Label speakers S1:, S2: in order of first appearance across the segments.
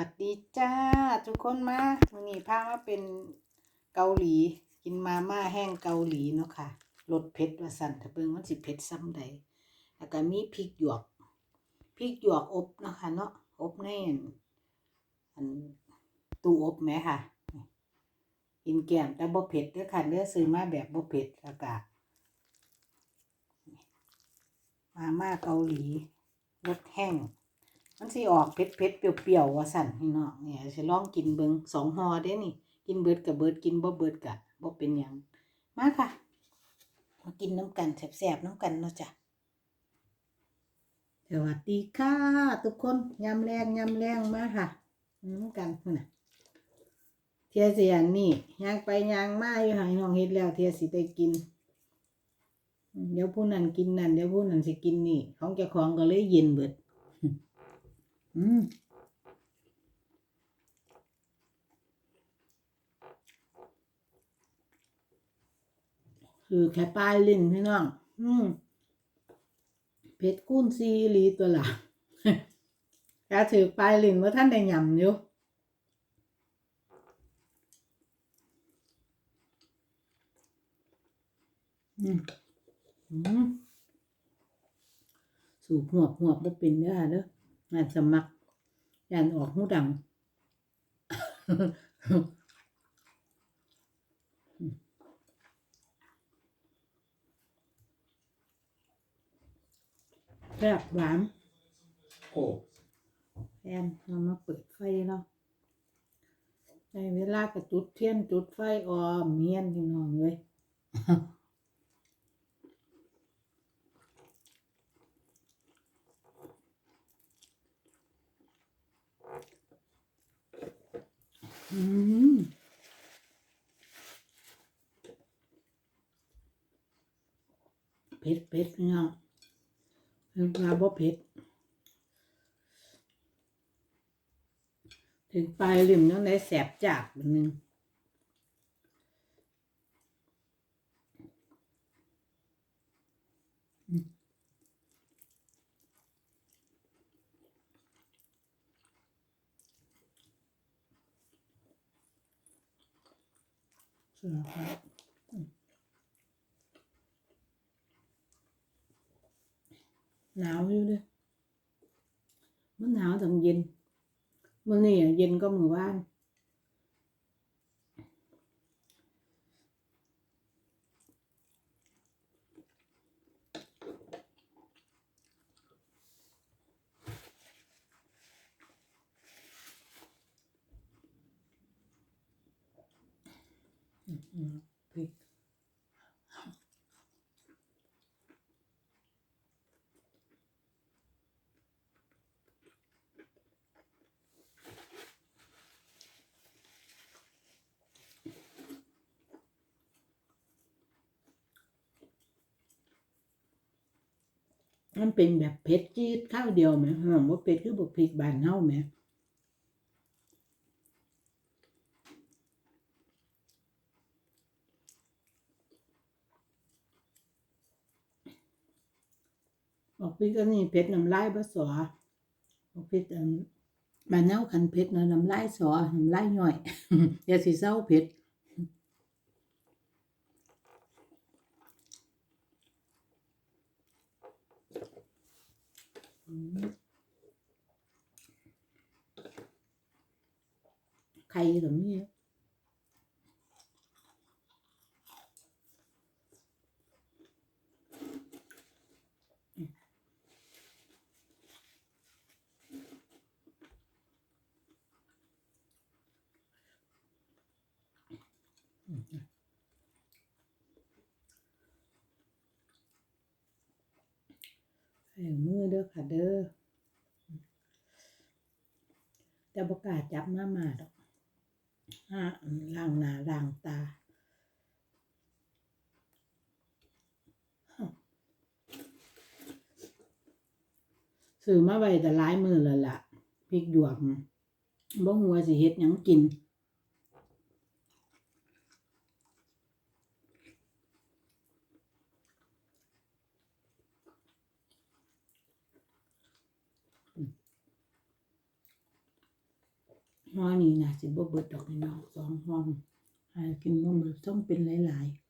S1: วัสดีจ้า ทุกคนมาวันนี้พามาเป็นเกาหลี กินมาม่าแห้งเกาหลีเนาะค่ะรสเผ็ดว่าสั่นถ้าเบิ่งมันสิเผ็ดซ้ำใดแล้วก็มีพริกหยวกพริกหยวกอบเนาะค่ะเนาะอบในอันอันตู้อบแหมค่ะกินแก้มแต่บ่เผ็ดเด้อค่ะเด้อซื้อมาแบบบ่เผ็ดแล้วก็มาม่าเกาหลีรสแห้ง มันสิออกเผ็ดเผ็ดๆเปรี้ยวๆว่าสั่นพี่น้องเนี่ยสิลองกินเบิงสองห่อเด้นี่ กินเบิดกับเบิดกินบ่เบิดกะบ่เป็นหยังมาค่ะมากินน้ำกันแซ่บๆน้ำกันเนาะจ้ะสวัสดีค่ะ ทุกคนยำแรงยำแรงมาค่ะน้ำกันพุ่นะเทียสิอันนี้ย่างไปยางมาอยู่หางน้องเฮ็ดแล้ว เทียสิได้กิน เดี๋ยวผู้นั้นกินนั่นเดี๋ยวผู้นั้นสิกินนี่ ของเจ้าของก็เลยเย็นเบิด อืมคือแค่ปลายลิ้นพี่น้อง อืมเผ็ดกุ้นซีอีตัวละแค่ถือปลายลิ้นว่าท่านได้ยำอยู่สูบหัวบหัวบบ่เป็นเด้อค่ะเด้องานสมัคร ยานออกหูดังแซ่บหวาน
S2: โอ้
S1: แฟนเรามาเปิดไฟแล้วในเวลากระจุดเทียนจุดไฟออมเมียนพี่น้องเลย อืมเผ็ดเผ็ดพี่น้องเพิ่นว่าบ่เผ็ดถึงปลายริมน้องได้แสบจากบัดนึงอืม เสือครับอืมหนาวอยู่เด้อมันหนาวถึงเย็น มื่อนี่เย็นก็มือว่านอืมอืม พริกมันเป็นแบบเผ็ดจี๊ดข้าวเดียวไหมหอมว่าเผ็ดคือบุกพริกบานเฮาไหม บอกพริกอันนี้เผ็ดน้ำลายบะสอบอกพริกอันบานเฮาคันเผ็ดเนาะน้ำลายสอน้ำลายย่อยอย่าสิเศร้าเผ็ดอืมไข่ตรงนี้ใส่มือเด้อค่ะเด้อแต่บกล้าจับมามาดอกห้าล้างหน้าล้างตาซื้อมาไว้แต่หลายมือแล้วล่ะพริกหยวกบ่หัวสิเฮ็ดหยังกิน ห้อนี้นะสิบ่เบิดดอกนี่เนาะสองห้องหากินบ่เบิดต้องเป็นหลายๆ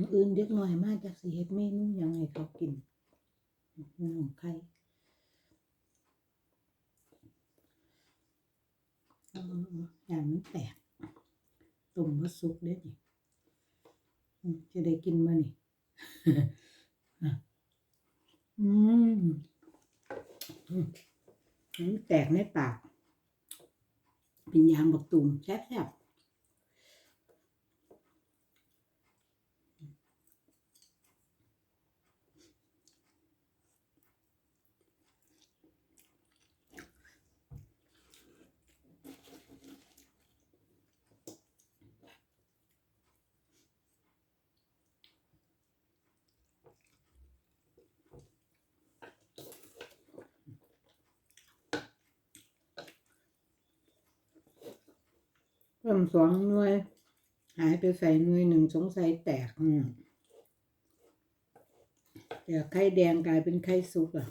S1: มืออื่นเด็กน้อยมาจากสิเฮ็ดเมนูยังให้เขากินน้องไข่อาๆๆอย่ามันแตกต้มบ่สุกเด้นี่จะได้กินบ่นี่อืมอืมมันแตกในปาก เป็นยางบักตุ่มแซ่บๆ พิ่มสองหน่วย หายไปใส่หน่วยหนึ่งสงสัยแตกอืมแต่ไข่แดงกลายเป็นไข่สุกอะ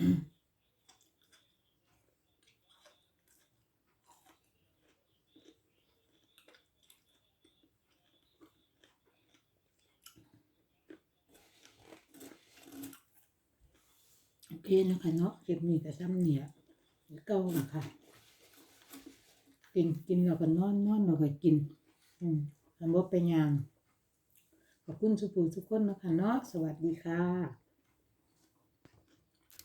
S1: โอเคนะคะเนาะเก็บนี่แต่ซ้ำเนี่ยเก้านะคะกินกินเราก็นอนนอนเราก็กิน อืมทำว่าไปยางขอบคุณสุภูทุกคนนะคะเนาะสวัสดีค่ะ